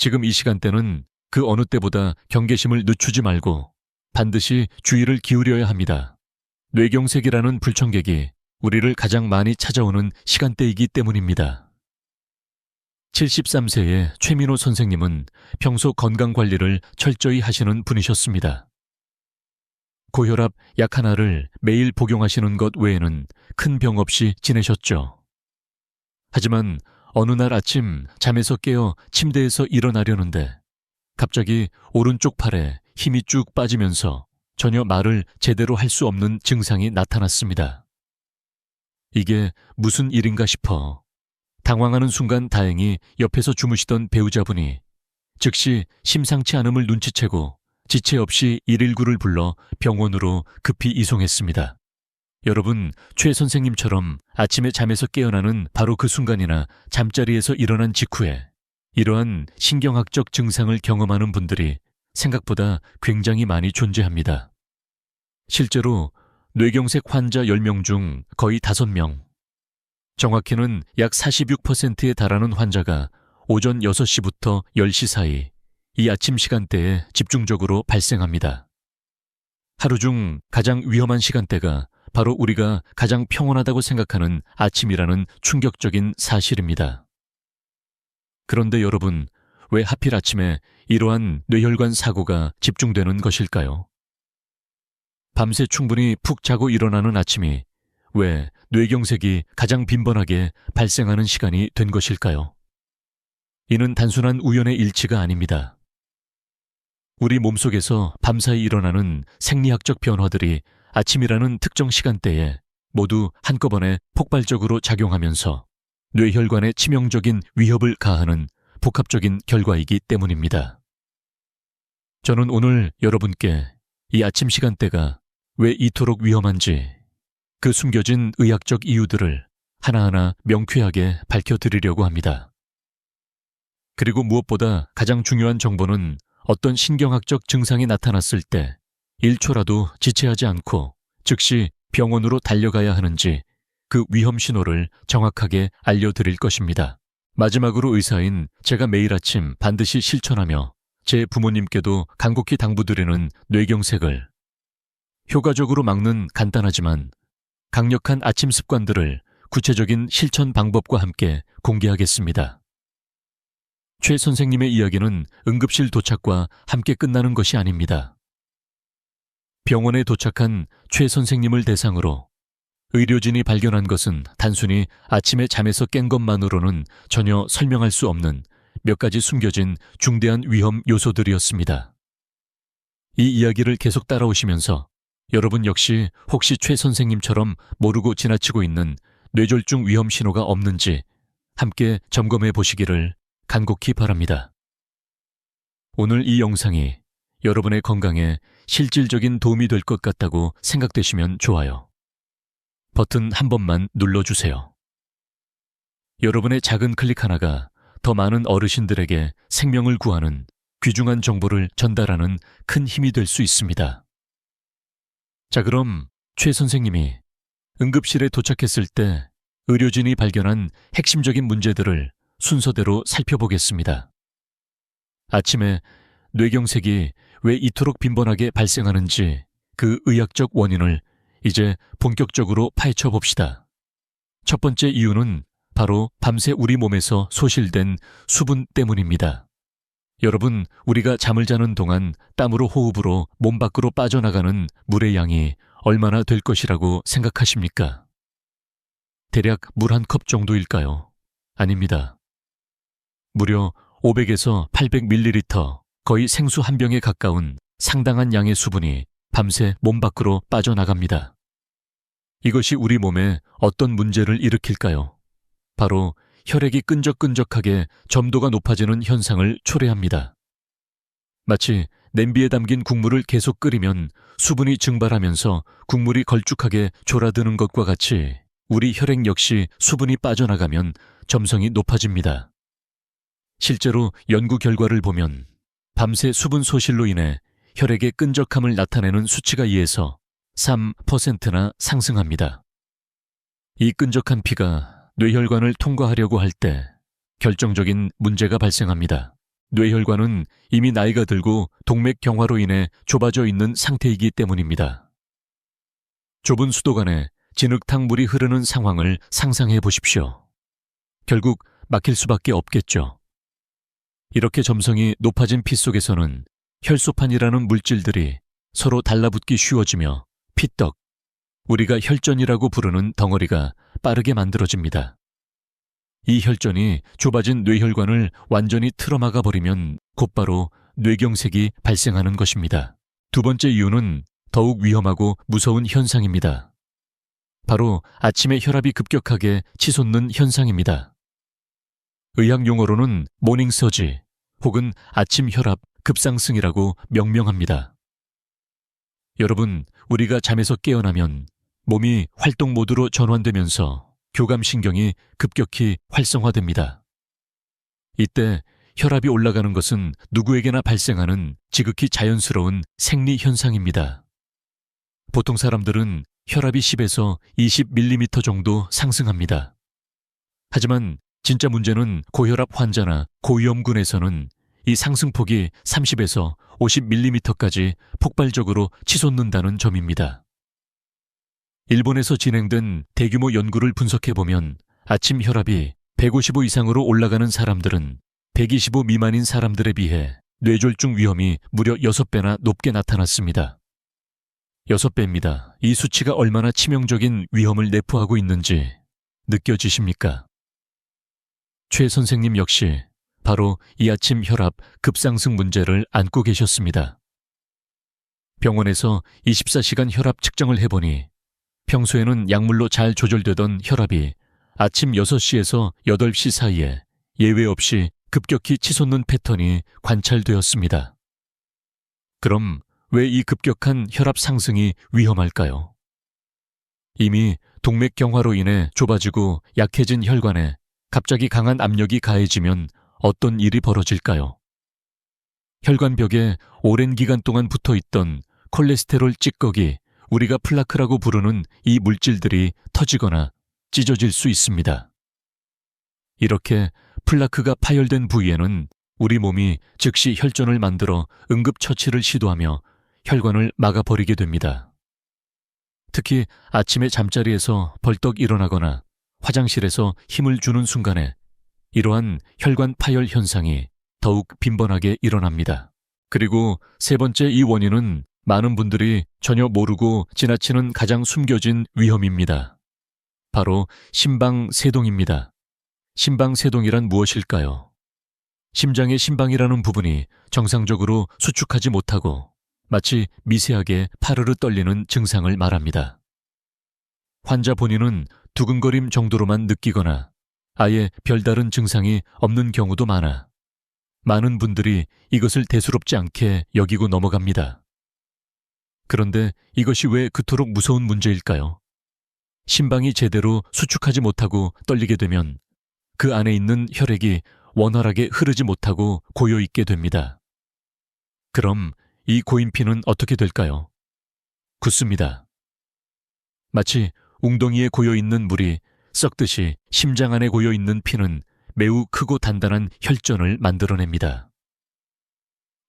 지금 이 시간대는 그 어느 때보다 경계심을 늦추지 말고 반드시 주의를 기울여야 합니다. 뇌경색이라는 불청객이 우리를 가장 많이 찾아오는 시간대이기 때문입니다. 73세의 최민호 선생님은 평소 건강 관리를 철저히 하시는 분이셨습니다. 고혈압 약 하나를 매일 복용하시는 것 외에는 큰 병 없이 지내셨죠. 하지만 어느 날 아침 잠에서 깨어 침대에서 일어나려는데 갑자기 오른쪽 팔에 힘이 쭉 빠지면서 전혀 말을 제대로 할 수 없는 증상이 나타났습니다. 이게 무슨 일인가 싶어 당황하는 순간 다행히 옆에서 주무시던 배우자분이 즉시 심상치 않음을 눈치채고 지체 없이 119를 불러 병원으로 급히 이송했습니다. 여러분, 최 선생님처럼 아침에 잠에서 깨어나는 바로 그 순간이나 잠자리에서 일어난 직후에 이러한 신경학적 증상을 경험하는 분들이 생각보다 굉장히 많이 존재합니다. 실제로 뇌경색 환자 10명 중 거의 5명, 정확히는 약 46%에 달하는 환자가 오전 6시부터 10시 사이 이 아침 시간대에 집중적으로 발생합니다. 하루 중 가장 위험한 시간대가 바로 우리가 가장 평온하다고 생각하는 아침이라는 충격적인 사실입니다. 그런데 여러분, 왜 하필 아침에 이러한 뇌혈관 사고가 집중되는 것일까요? 밤새 충분히 푹 자고 일어나는 아침이 왜 뇌경색이 가장 빈번하게 발생하는 시간이 된 것일까요? 이는 단순한 우연의 일치가 아닙니다. 우리 몸속에서 밤사이 일어나는 생리학적 변화들이 아침이라는 특정 시간대에 모두 한꺼번에 폭발적으로 작용하면서 뇌혈관에 치명적인 위협을 가하는 복합적인 결과이기 때문입니다. 저는 오늘 여러분께 이 아침 시간대가 왜 이토록 위험한지 그 숨겨진 의학적 이유들을 하나하나 명쾌하게 밝혀드리려고 합니다. 그리고 무엇보다 가장 중요한 정보는 어떤 신경학적 증상이 나타났을 때 1초라도 지체하지 않고 즉시 병원으로 달려가야 하는지 그 위험 신호를 정확하게 알려드릴 것입니다. 마지막으로 의사인 제가 매일 아침 반드시 실천하며 제 부모님께도 간곡히 당부드리는 뇌경색을 효과적으로 막는 간단하지만 강력한 아침 습관들을 구체적인 실천 방법과 함께 공개하겠습니다. 최 선생님의 이야기는 응급실 도착과 함께 끝나는 것이 아닙니다. 병원에 도착한 최 선생님을 대상으로 의료진이 발견한 것은 단순히 아침에 잠에서 깬 것만으로는 전혀 설명할 수 없는 몇 가지 숨겨진 중대한 위험 요소들이었습니다. 이 이야기를 계속 따라오시면서 여러분 역시 혹시 최 선생님처럼 모르고 지나치고 있는 뇌졸중 위험 신호가 없는지 함께 점검해 보시기를 간곡히 바랍니다. 오늘 이 영상이 여러분의 건강에 실질적인 도움이 될 것 같다고 생각되시면 좋아요. 버튼 한 번만 눌러주세요. 여러분의 작은 클릭 하나가 더 많은 어르신들에게 생명을 구하는 귀중한 정보를 전달하는 큰 힘이 될 수 있습니다. 자, 그럼 최 선생님이 응급실에 도착했을 때 의료진이 발견한 핵심적인 문제들을 순서대로 살펴보겠습니다. 아침에 뇌경색이 왜 이토록 빈번하게 발생하는지 그 의학적 원인을 이제 본격적으로 파헤쳐 봅시다. 첫 번째 이유는 바로 밤새 우리 몸에서 소실된 수분 때문입니다. 여러분, 우리가 잠을 자는 동안 땀으로 호흡으로 몸 밖으로 빠져나가는 물의 양이 얼마나 될 것이라고 생각하십니까? 대략 물 한 컵 정도일까요? 아닙니다. 무려 500에서 800ml, 거의 생수 한 병에 가까운 상당한 양의 수분이 밤새 몸 밖으로 빠져나갑니다. 이것이 우리 몸에 어떤 문제를 일으킬까요? 바로 혈액이 끈적끈적하게 점도가 높아지는 현상을 초래합니다. 마치 냄비에 담긴 국물을 계속 끓이면 수분이 증발하면서 국물이 걸쭉하게 졸아드는 것과 같이 우리 혈액 역시 수분이 빠져나가면 점성이 높아집니다. 실제로 연구 결과를 보면 밤새 수분 소실로 인해 혈액의 끈적함을 나타내는 수치가 2에서 3%나 상승합니다. 이 끈적한 피가 뇌혈관을 통과하려고 할 때 결정적인 문제가 발생합니다. 뇌혈관은 이미 나이가 들고 동맥 경화로 인해 좁아져 있는 상태이기 때문입니다. 좁은 수도관에 진흙탕 물이 흐르는 상황을 상상해 보십시오. 결국 막힐 수밖에 없겠죠. 이렇게 점성이 높아진 피 속에서는 혈소판이라는 물질들이 서로 달라붙기 쉬워지며 피떡, 우리가 혈전이라고 부르는 덩어리가 빠르게 만들어집니다. 이 혈전이 좁아진 뇌혈관을 완전히 틀어막아 버리면 곧바로 뇌경색이 발생하는 것입니다. 두 번째 이유는 더욱 위험하고 무서운 현상입니다. 바로 아침에 혈압이 급격하게 치솟는 현상입니다. 의학 용어로는 모닝 서지 혹은 아침 혈압 급상승이라고 명명합니다. 여러분, 우리가 잠에서 깨어나면 몸이 활동 모드로 전환되면서 교감신경이 급격히 활성화됩니다. 이때 혈압이 올라가는 것은 누구에게나 발생하는 지극히 자연스러운 생리 현상입니다. 보통 사람들은 혈압이 10에서 20mm 정도 상승합니다. 하지만 진짜 문제는 고혈압 환자나 고위험군에서는 이 상승폭이 30에서 50mm까지 폭발적으로 치솟는다는 점입니다. 일본에서 진행된 대규모 연구를 분석해 보면 아침 혈압이 155 이상으로 올라가는 사람들은 125 미만인 사람들에 비해 뇌졸중 위험이 무려 6배나 높게 나타났습니다. 6배입니다. 이 수치가 얼마나 치명적인 위험을 내포하고 있는지 느껴지십니까? 최 선생님 역시 바로 이 아침 혈압 급상승 문제를 안고 계셨습니다. 병원에서 24시간 혈압 측정을 해보니 평소에는 약물로 잘 조절되던 혈압이 아침 6시에서 8시 사이에 예외 없이 급격히 치솟는 패턴이 관찰되었습니다. 그럼 왜 이 급격한 혈압 상승이 위험할까요? 이미 동맥경화로 인해 좁아지고 약해진 혈관에 갑자기 강한 압력이 가해지면 어떤 일이 벌어질까요? 혈관벽에 오랜 기간 동안 붙어 있던 콜레스테롤 찌꺼기, 우리가 플라크라고 부르는 이 물질들이 터지거나 찢어질 수 있습니다. 이렇게 플라크가 파열된 부위에는 우리 몸이 즉시 혈전을 만들어 응급처치를 시도하며 혈관을 막아버리게 됩니다. 특히 아침에 잠자리에서 벌떡 일어나거나 화장실에서 힘을 주는 순간에 이러한 혈관 파열 현상이 더욱 빈번하게 일어납니다. 그리고 세 번째 이 원인은 많은 분들이 전혀 모르고 지나치는 가장 숨겨진 위험입니다. 바로 심방세동입니다. 심방세동이란 무엇일까요? 심장의 심방이라는 부분이 정상적으로 수축하지 못하고 마치 미세하게 파르르 떨리는 증상을 말합니다. 환자 본인은 두근거림 정도로만 느끼거나 아예 별다른 증상이 없는 경우도 많아 많은 분들이 이것을 대수롭지 않게 여기고 넘어갑니다. 그런데 이것이 왜 그토록 무서운 문제일까요? 심방이 제대로 수축하지 못하고 떨리게 되면 그 안에 있는 혈액이 원활하게 흐르지 못하고 고여 있게 됩니다. 그럼 이 고인피는 어떻게 될까요? 굳습니다. 마치 웅덩이에 고여 있는 물이 썩듯이 심장 안에 고여 있는 피는 매우 크고 단단한 혈전을 만들어냅니다.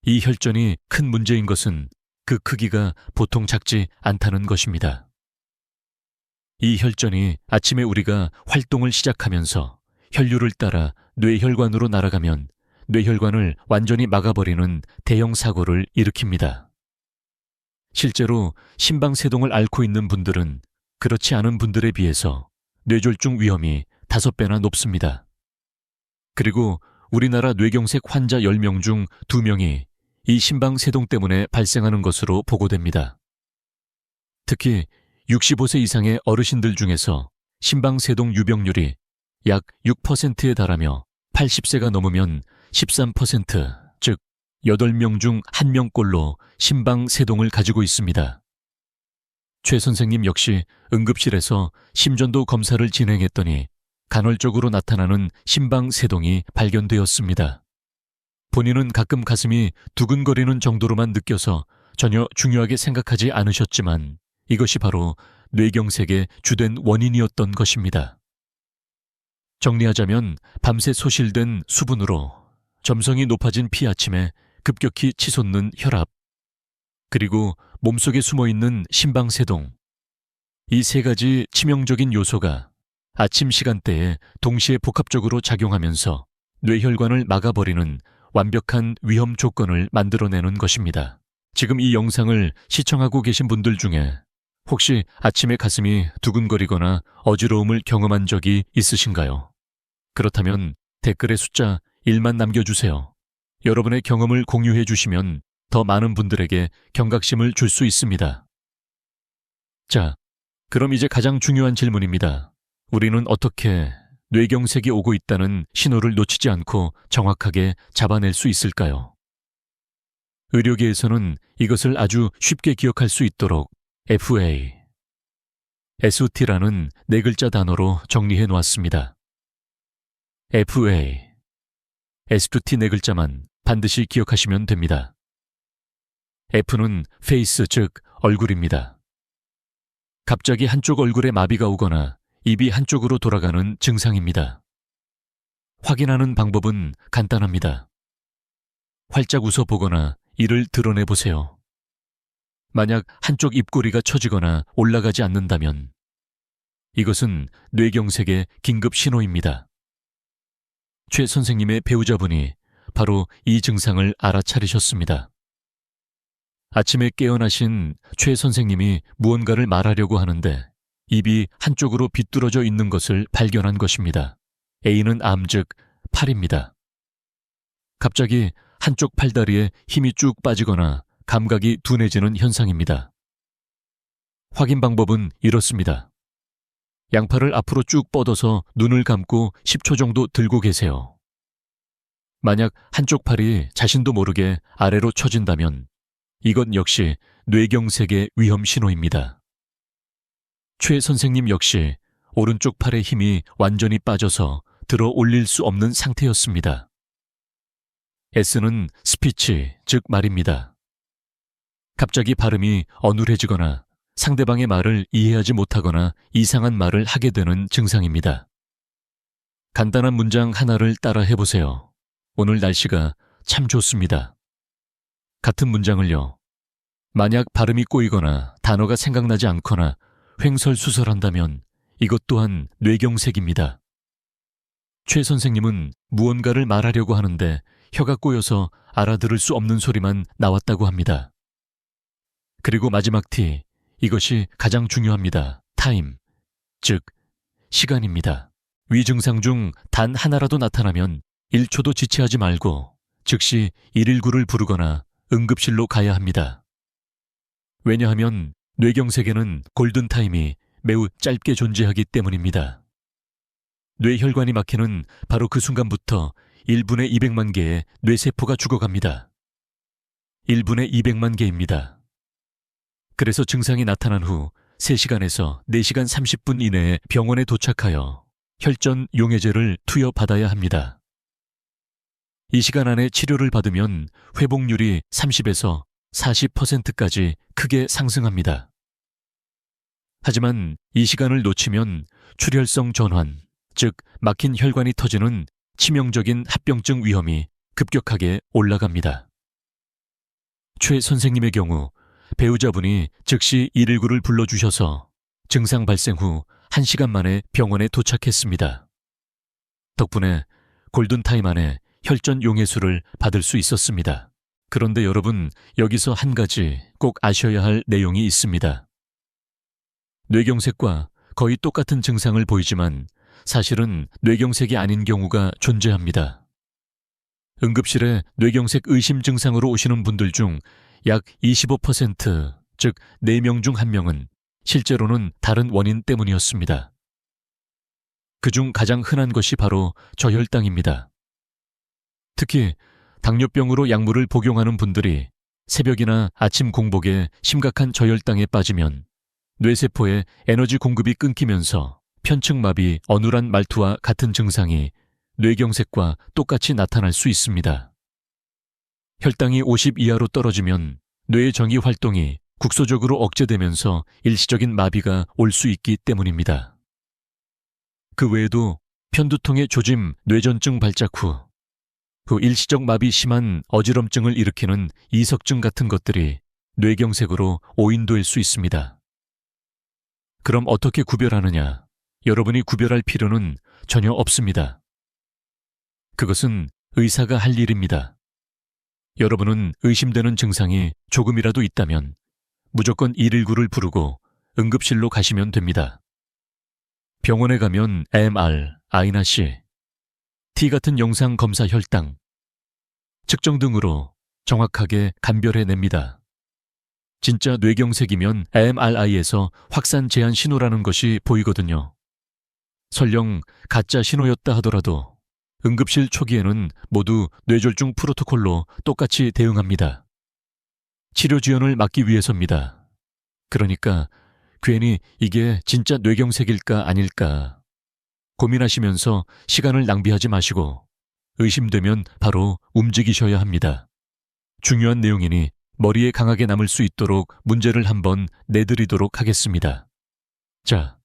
이 혈전이 큰 문제인 것은 그 크기가 보통 작지 않다는 것입니다. 이 혈전이 아침에 우리가 활동을 시작하면서 혈류를 따라 뇌혈관으로 날아가면 뇌혈관을 완전히 막아버리는 대형 사고를 일으킵니다. 실제로 심방세동을 앓고 있는 분들은 그렇지 않은 분들에 비해서 뇌졸중 위험이 다섯 배나 높습니다. 그리고 우리나라 뇌경색 환자 10명 중 2명이 이 심방세동 때문에 발생하는 것으로 보고됩니다. 특히 65세 이상의 어르신들 중에서 심방세동 유병률이 약 6%에 달하며 80세가 넘으면 13%, 즉 8명 중 1명꼴로 심방세동을 가지고 있습니다. 최 선생님 역시 응급실에서 심전도 검사를 진행했더니 간헐적으로 나타나는 심방세동이 발견되었습니다. 본인은 가끔 가슴이 두근거리는 정도로만 느껴서 전혀 중요하게 생각하지 않으셨지만 이것이 바로 뇌경색의 주된 원인이었던 것입니다. 정리하자면 밤새 소실된 수분으로 점성이 높아진 피 아침에 급격히 치솟는 혈압, 그리고 몸속에 숨어 있는 심방세동. 이 세 가지 치명적인 요소가 아침 시간대에 동시에 복합적으로 작용하면서 뇌혈관을 막아버리는 완벽한 위험 조건을 만들어내는 것입니다. 지금 이 영상을 시청하고 계신 분들 중에 혹시 아침에 가슴이 두근거리거나 어지러움을 경험한 적이 있으신가요? 그렇다면 댓글에 숫자 1만 남겨주세요. 여러분의 경험을 공유해 주시면 더 많은 분들에게 경각심을 줄 수 있습니다. 자, 그럼 이제 가장 중요한 질문입니다. 우리는 어떻게 뇌경색이 오고 있다는 신호를 놓치지 않고 정확하게 잡아낼 수 있을까요? 의료계에서는 이것을 아주 쉽게 기억할 수 있도록 FA, SUT라는 네 글자 단어로 정리해 놓았습니다. FA, S2T 네 글자만 반드시 기억하시면 됩니다. F는 페이스, 즉 얼굴입니다. 갑자기 한쪽 얼굴에 마비가 오거나 입이 한쪽으로 돌아가는 증상입니다. 확인하는 방법은 간단합니다. 활짝 웃어 보거나 이를 드러내 보세요. 만약 한쪽 입꼬리가 처지거나 올라가지 않는다면 이것은 뇌경색의 긴급 신호입니다. 최 선생님의 배우자분이 바로 이 증상을 알아차리셨습니다. 아침에 깨어나신 최 선생님이 무언가를 말하려고 하는데 입이 한쪽으로 비뚤어져 있는 것을 발견한 것입니다. A는 암, 즉 팔입니다. 갑자기 한쪽 팔다리에 힘이 쭉 빠지거나 감각이 둔해지는 현상입니다. 확인 방법은 이렇습니다. 양팔을 앞으로 쭉 뻗어서 눈을 감고 10초 정도 들고 계세요. 만약 한쪽 팔이 자신도 모르게 아래로 처진다면 이것 역시 뇌경색의 위험 신호입니다. 최 선생님 역시 오른쪽 팔의 힘이 완전히 빠져서 들어 올릴 수 없는 상태였습니다. S는 스피치, 즉 말입니다. 갑자기 발음이 어눌해지거나 상대방의 말을 이해하지 못하거나 이상한 말을 하게 되는 증상입니다. 간단한 문장 하나를 따라 해보세요. 오늘 날씨가 참 좋습니다. 같은 문장을요. 만약 발음이 꼬이거나 단어가 생각나지 않거나 횡설수설한다면 이것 또한 뇌경색입니다. 최 선생님은 무언가를 말하려고 하는데 혀가 꼬여서 알아들을 수 없는 소리만 나왔다고 합니다. 그리고 마지막 T, 이것이 가장 중요합니다. 타임, 즉, 시간입니다. 위 증상 중 단 하나라도 나타나면 1초도 지체하지 말고 즉시 119를 부르거나 응급실로 가야 합니다. 왜냐하면 뇌경색에는 골든타임이 매우 짧게 존재하기 때문입니다. 뇌혈관이 막히는 바로 그 순간부터 1분에 200만 개의 뇌세포가 죽어갑니다. 1분에 200만 개입니다. 그래서 증상이 나타난 후 3시간에서 4시간 30분 이내에 병원에 도착하여 혈전 용해제를 투여받아야 합니다. 이 시간 안에 치료를 받으면 회복률이 30에서 40%까지 크게 상승합니다. 하지만 이 시간을 놓치면 출혈성 전환, 즉 막힌 혈관이 터지는 치명적인 합병증 위험이 급격하게 올라갑니다. 최 선생님의 경우 배우자분이 즉시 119를 불러주셔서 증상 발생 후 1시간 만에 병원에 도착했습니다. 덕분에 골든타임 안에 혈전 용해수를 받을 수 있었습니다. 그런데 여러분, 여기서 한 가지 꼭 아셔야 할 내용이 있습니다. 뇌경색과 거의 똑같은 증상을 보이지만 사실은 뇌경색이 아닌 경우가 존재합니다. 응급실에 뇌경색 의심 증상으로 오시는 분들 중 약 25%, 즉 4명 중 1명은 실제로는 다른 원인 때문이었습니다. 그중 가장 흔한 것이 바로 저혈당입니다. 특히 당뇨병으로 약물을 복용하는 분들이 새벽이나 아침 공복에 심각한 저혈당에 빠지면 뇌세포에 에너지 공급이 끊기면서 편측마비, 어눌한 말투와 같은 증상이 뇌경색과 똑같이 나타날 수 있습니다. 혈당이 50 이하로 떨어지면 뇌의 정기 활동이 국소적으로 억제되면서 일시적인 마비가 올 수 있기 때문입니다. 그 외에도 편두통의 조짐, 뇌전증 발작 후 후 일시적 마비 심한 어지럼증을 일으키는 이석증 같은 것들이 뇌경색으로 오인될 수 있습니다. 그럼 어떻게 구별하느냐? 여러분이 구별할 필요는 전혀 없습니다. 그것은 의사가 할 일입니다. 여러분은 의심되는 증상이 조금이라도 있다면 무조건 119를 부르고 응급실로 가시면 됩니다. 병원에 가면 MR, 아이나 C, T 같은 영상 검사 혈당, 측정 등으로 정확하게 간별해냅니다. 진짜 뇌경색이면 MRI에서 확산 제한 신호라는 것이 보이거든요. 설령 가짜 신호였다 하더라도 응급실 초기에는 모두 뇌졸중 프로토콜로 똑같이 대응합니다. 치료 지연을 막기 위해서입니다. 그러니까 괜히 이게 진짜 뇌경색일까 아닐까 고민하시면서 시간을 낭비하지 마시고 의심되면 바로 움직이셔야 합니다. 중요한 내용이니 머리에 강하게 남을 수 있도록 문제를 한번 내드리도록 하겠습니다. 자,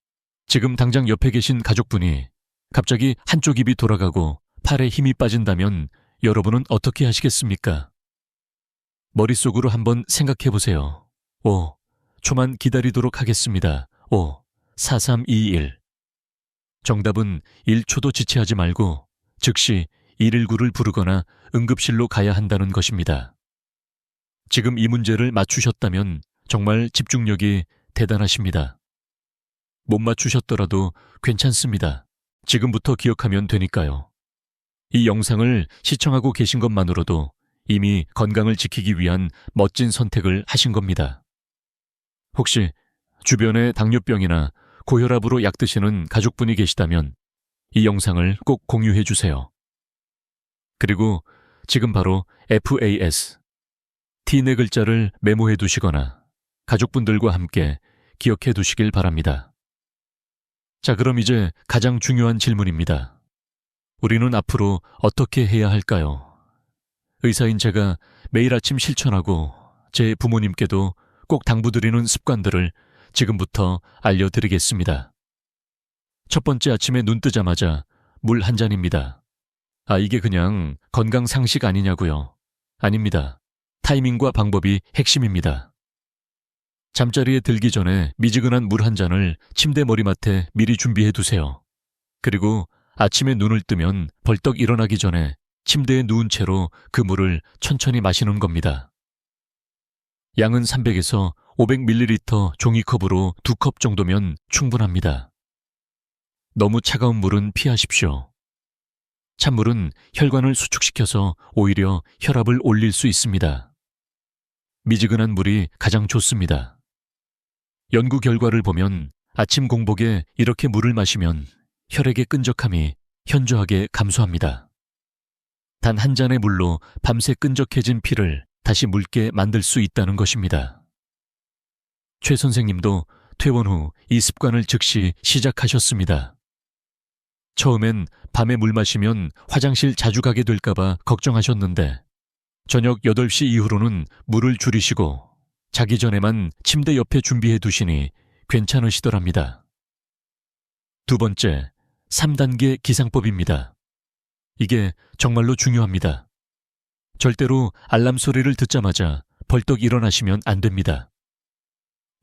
지금 당장 옆에 계신 가족분이 갑자기 한쪽 입이 돌아가고 팔에 힘이 빠진다면 여러분은 어떻게 하시겠습니까? 머릿속으로 한번 생각해 보세요. 5. 초만 기다리도록 하겠습니다. 5. 4321. 정답은 1초도 지체하지 말고 즉시 119를 부르거나 응급실로 가야 한다는 것입니다. 지금 이 문제를 맞추셨다면 정말 집중력이 대단하십니다. 못 맞추셨더라도 괜찮습니다. 지금부터 기억하면 되니까요. 이 영상을 시청하고 계신 것만으로도 이미 건강을 지키기 위한 멋진 선택을 하신 겁니다. 혹시 주변에 당뇨병이나 고혈압으로 약 드시는 가족분이 계시다면 이 영상을 꼭 공유해 주세요. 그리고 지금 바로 FAS, T 네 글자를 메모해 두시거나 가족분들과 함께 기억해 두시길 바랍니다. 자, 그럼 이제 가장 중요한 질문입니다. 우리는 앞으로 어떻게 해야 할까요? 의사인 제가 매일 아침 실천하고 제 부모님께도 꼭 당부드리는 습관들을 지금부터 알려드리겠습니다. 첫 번째 아침에 눈 뜨자마자 물 한 잔입니다. 아, 이게 그냥 건강 상식 아니냐고요? 아닙니다. 타이밍과 방법이 핵심입니다. 잠자리에 들기 전에 미지근한 물 한 잔을 침대 머리맡에 미리 준비해 두세요. 그리고 아침에 눈을 뜨면 벌떡 일어나기 전에 침대에 누운 채로 그 물을 천천히 마시는 겁니다. 양은 300에서 500ml 종이컵으로 두 컵 정도면 충분합니다. 너무 차가운 물은 피하십시오. 찬물은 혈관을 수축시켜서 오히려 혈압을 올릴 수 있습니다. 미지근한 물이 가장 좋습니다. 연구 결과를 보면 아침 공복에 이렇게 물을 마시면 혈액의 끈적함이 현저하게 감소합니다. 단 한 잔의 물로 밤새 끈적해진 피를 다시 묽게 만들 수 있다는 것입니다. 최 선생님도 퇴원 후 이 습관을 즉시 시작하셨습니다. 처음엔 밤에 물 마시면 화장실 자주 가게 될까봐 걱정하셨는데 저녁 8시 이후로는 물을 줄이시고 자기 전에만 침대 옆에 준비해 두시니 괜찮으시더랍니다. 두 번째, 3단계 기상법입니다. 이게 정말로 중요합니다. 절대로 알람 소리를 듣자마자 벌떡 일어나시면 안 됩니다.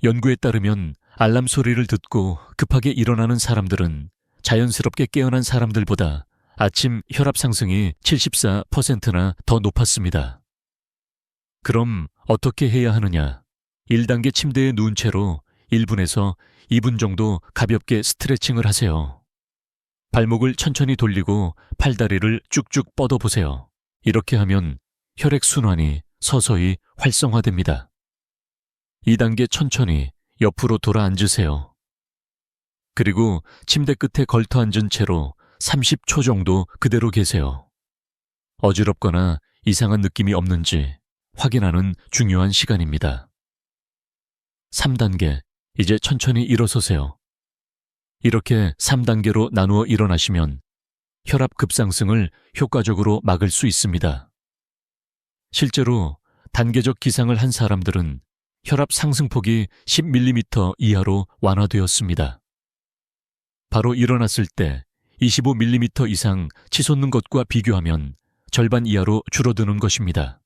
연구에 따르면 알람 소리를 듣고 급하게 일어나는 사람들은 자연스럽게 깨어난 사람들보다 아침 혈압 상승이 74%나 더 높았습니다. 그럼 어떻게 해야 하느냐? 1단계 침대에 누운 채로 1분에서 2분 정도 가볍게 스트레칭을 하세요. 발목을 천천히 돌리고 팔다리를 쭉쭉 뻗어 보세요. 이렇게 하면 혈액 순환이 서서히 활성화됩니다. 2단계 천천히 옆으로 돌아 앉으세요. 그리고 침대 끝에 걸터 앉은 채로 30초 정도 그대로 계세요. 어지럽거나 이상한 느낌이 없는지 확인하는 중요한 시간입니다. 3단계, 이제 천천히 일어서세요. 이렇게 3단계로 나누어 일어나시면 혈압 급상승을 효과적으로 막을 수 있습니다. 실제로 단계적 기상을 한 사람들은 혈압 상승폭이 10mm 이하로 완화되었습니다. 바로 일어났을 때 25mm 이상 치솟는 것과 비교하면 절반 이하로 줄어드는 것입니다.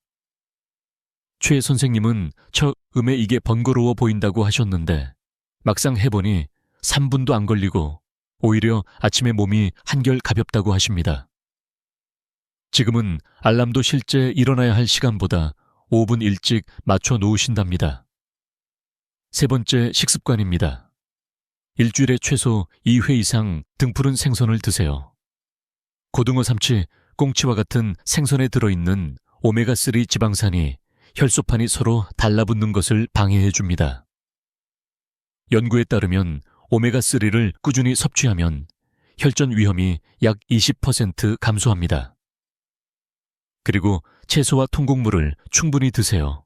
최 선생님은 처음에 이게 번거로워 보인다고 하셨는데 막상 해보니 3분도 안 걸리고 오히려 아침에 몸이 한결 가볍다고 하십니다. 지금은 알람도 실제 일어나야 할 시간보다 5분 일찍 맞춰 놓으신답니다. 세 번째 식습관입니다. 일주일에 최소 2회 이상 등푸른 생선을 드세요. 고등어 삼치, 꽁치와 같은 생선에 들어있는 오메가3 지방산이 혈소판이 서로 달라붙는 것을 방해해 줍니다. 연구에 따르면 오메가3를 꾸준히 섭취하면 혈전 위험이 약 20% 감소합니다. 그리고 채소와 통곡물을 충분히 드세요.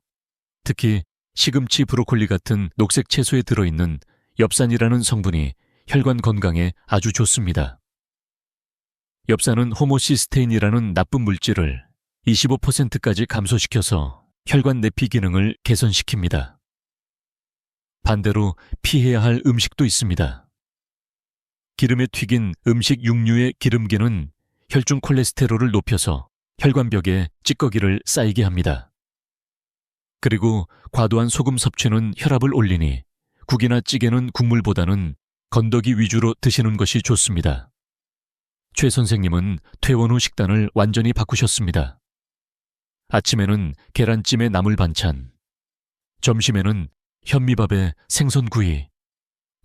특히 시금치, 브로콜리 같은 녹색 채소에 들어있는 엽산이라는 성분이 혈관 건강에 아주 좋습니다. 엽산은 호모시스테인이라는 나쁜 물질을 25%까지 감소시켜서 혈관 내피 기능을 개선시킵니다. 반대로 피해야 할 음식도 있습니다. 기름에 튀긴 음식 육류의 기름기는 혈중 콜레스테롤을 높여서 혈관벽에 찌꺼기를 쌓이게 합니다. 그리고 과도한 소금 섭취는 혈압을 올리니 국이나 찌개는 국물보다는 건더기 위주로 드시는 것이 좋습니다. 최 선생님은 퇴원 후 식단을 완전히 바꾸셨습니다. 아침에는 계란찜에 나물 반찬, 점심에는 현미밥에 생선구이,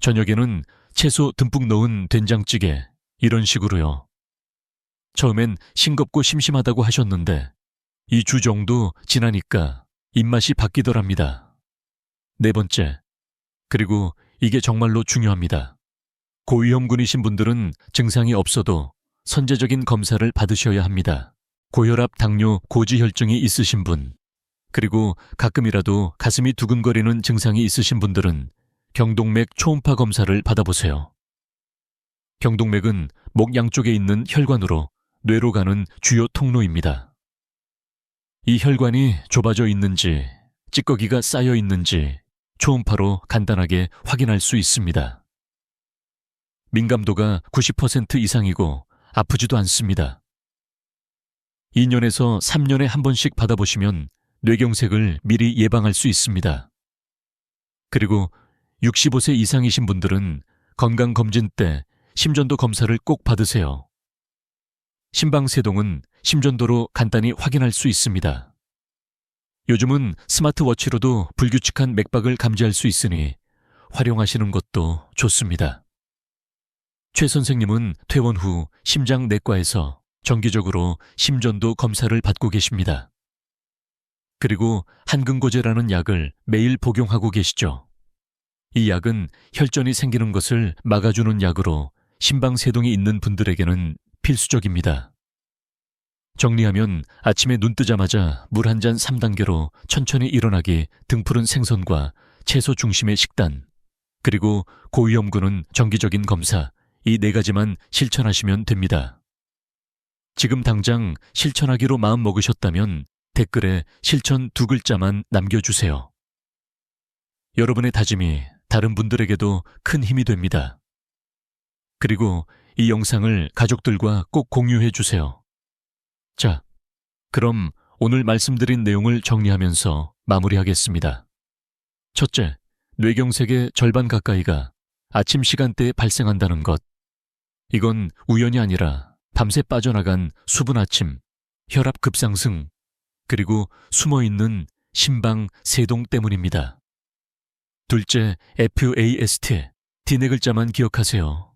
저녁에는 채소 듬뿍 넣은 된장찌개, 이런 식으로요. 처음엔 싱겁고 심심하다고 하셨는데, 2주 정도 지나니까 입맛이 바뀌더랍니다. 네 번째, 그리고 이게 정말로 중요합니다. 고위험군이신 분들은 증상이 없어도 선제적인 검사를 받으셔야 합니다. 고혈압, 당뇨, 고지혈증이 있으신 분, 그리고 가끔이라도 가슴이 두근거리는 증상이 있으신 분들은 경동맥 초음파 검사를 받아보세요. 경동맥은 목 양쪽에 있는 혈관으로 뇌로 가는 주요 통로입니다. 이 혈관이 좁아져 있는지, 찌꺼기가 쌓여 있는지 초음파로 간단하게 확인할 수 있습니다. 민감도가 90% 이상이고 아프지도 않습니다. 2년에서 3년에 한 번씩 받아보시면 뇌경색을 미리 예방할 수 있습니다. 그리고 65세 이상이신 분들은 건강검진 때 심전도 검사를 꼭 받으세요. 심방세동은 심전도로 간단히 확인할 수 있습니다. 요즘은 스마트워치로도 불규칙한 맥박을 감지할 수 있으니 활용하시는 것도 좋습니다. 최 선생님은 퇴원 후 심장내과에서 정기적으로 심전도 검사를 받고 계십니다. 그리고 한근고제라는 약을 매일 복용하고 계시죠. 이 약은 혈전이 생기는 것을 막아주는 약으로 심방세동이 있는 분들에게는 필수적입니다. 정리하면 아침에 눈 뜨자마자 물 한 잔 3단계로 천천히 일어나기 등푸른 생선과 채소 중심의 식단, 그리고 고위험군은 정기적인 검사, 이 네 가지만 실천하시면 됩니다. 지금 당장 실천하기로 마음 먹으셨다면 댓글에 실천 두 글자만 남겨주세요. 여러분의 다짐이 다른 분들에게도 큰 힘이 됩니다. 그리고 이 영상을 가족들과 꼭 공유해 주세요. 자, 그럼 오늘 말씀드린 내용을 정리하면서 마무리하겠습니다. 첫째, 뇌경색의 절반 가까이가 아침 시간대에 발생한다는 것. 이건 우연이 아니라 밤새 빠져나간 수분 아침, 혈압 급상승, 그리고 숨어 있는 심방 세동 때문입니다. 둘째, FAST, D네 글자만 기억하세요.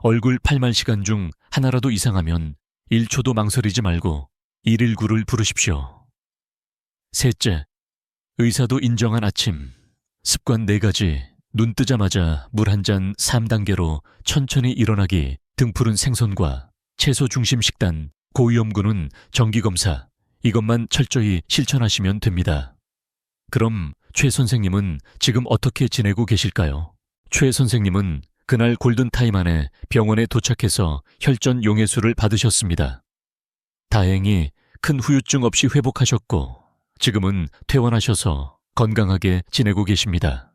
얼굴 8만 시간 중 하나라도 이상하면 1초도 망설이지 말고 119를 부르십시오. 셋째, 의사도 인정한 아침. 습관 4가지. 눈 뜨자마자 물 한 잔 3단계로 천천히 일어나기 등푸른 생선과 채소 중심 식단, 고위험군은 정기검사, 이것만 철저히 실천하시면 됩니다. 그럼 최 선생님은 지금 어떻게 지내고 계실까요? 최 선생님은 그날 골든타임 안에 병원에 도착해서 혈전 용해수를 받으셨습니다. 다행히 큰 후유증 없이 회복하셨고 지금은 퇴원하셔서 건강하게 지내고 계십니다.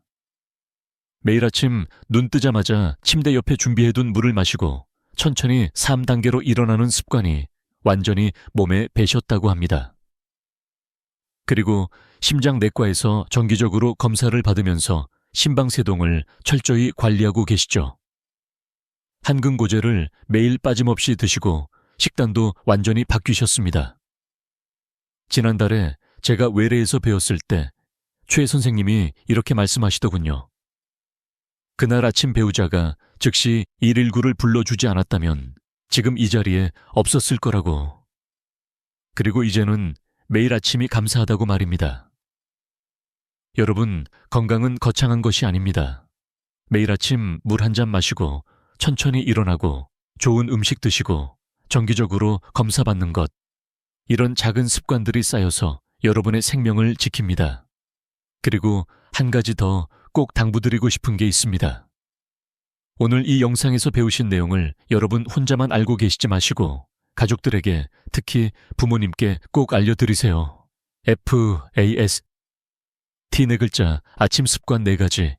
매일 아침 눈 뜨자마자 침대 옆에 준비해둔 물을 마시고 천천히 3단계로 일어나는 습관이 완전히 몸에 배셨다고 합니다. 그리고 심장내과에서 정기적으로 검사를 받으면서 심방세동을 철저히 관리하고 계시죠. 한근고제를 매일 빠짐없이 드시고 식단도 완전히 바뀌셨습니다. 지난달에 제가 외래에서 배웠을 때 최 선생님이 이렇게 말씀하시더군요. 그날 아침 배우자가 즉시 119를 불러주지 않았다면 지금 이 자리에 없었을 거라고. 그리고 이제는 매일 아침이 감사하다고 말입니다. 여러분, 건강은 거창한 것이 아닙니다. 매일 아침 물 한 잔 마시고 천천히 일어나고 좋은 음식 드시고 정기적으로 검사받는 것. 이런 작은 습관들이 쌓여서 여러분의 생명을 지킵니다. 그리고 한 가지 더 꼭 당부드리고 싶은 게 있습니다. 오늘 이 영상에서 배우신 내용을 여러분 혼자만 알고 계시지 마시고 가족들에게 특히 부모님께 꼭 알려드리세요. FAS T 네 글자 아침 습관 네 가지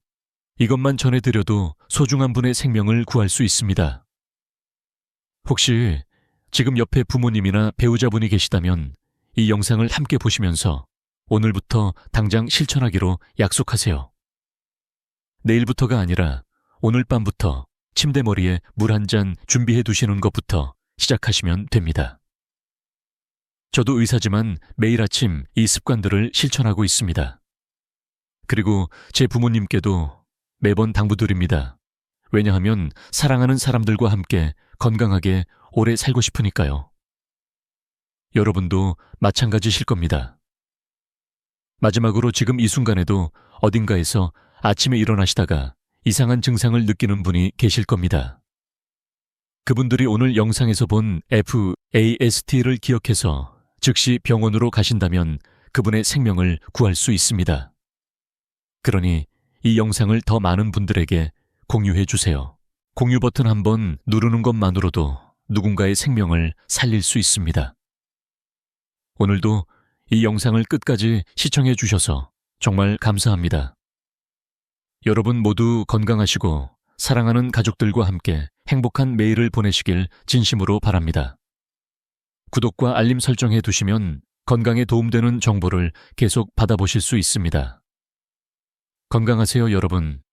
이것만 전해드려도 소중한 분의 생명을 구할 수 있습니다. 혹시 지금 옆에 부모님이나 배우자분이 계시다면 이 영상을 함께 보시면서 오늘부터 당장 실천하기로 약속하세요. 내일부터가 아니라 오늘 밤부터 침대머리에 물 한 잔 준비해 두시는 것부터 시작하시면 됩니다. 저도 의사지만 매일 아침 이 습관들을 실천하고 있습니다. 그리고 제 부모님께도 매번 당부드립니다. 왜냐하면 사랑하는 사람들과 함께 건강하게 오래 살고 싶으니까요. 여러분도 마찬가지실 겁니다. 마지막으로 지금 이 순간에도 어딘가에서 아침에 일어나시다가 이상한 증상을 느끼는 분이 계실 겁니다. 그분들이 오늘 영상에서 본 FAST를 기억해서 즉시 병원으로 가신다면 그분의 생명을 구할 수 있습니다. 그러니 이 영상을 더 많은 분들에게 공유해 주세요. 공유 버튼 한번 누르는 것만으로도 누군가의 생명을 살릴 수 있습니다. 오늘도 이 영상을 끝까지 시청해 주셔서 정말 감사합니다. 여러분 모두 건강하시고 사랑하는 가족들과 함께 행복한 매일을 보내시길 진심으로 바랍니다. 구독과 알림 설정해 두시면 건강에 도움되는 정보를 계속 받아보실 수 있습니다. 건강하세요, 여러분.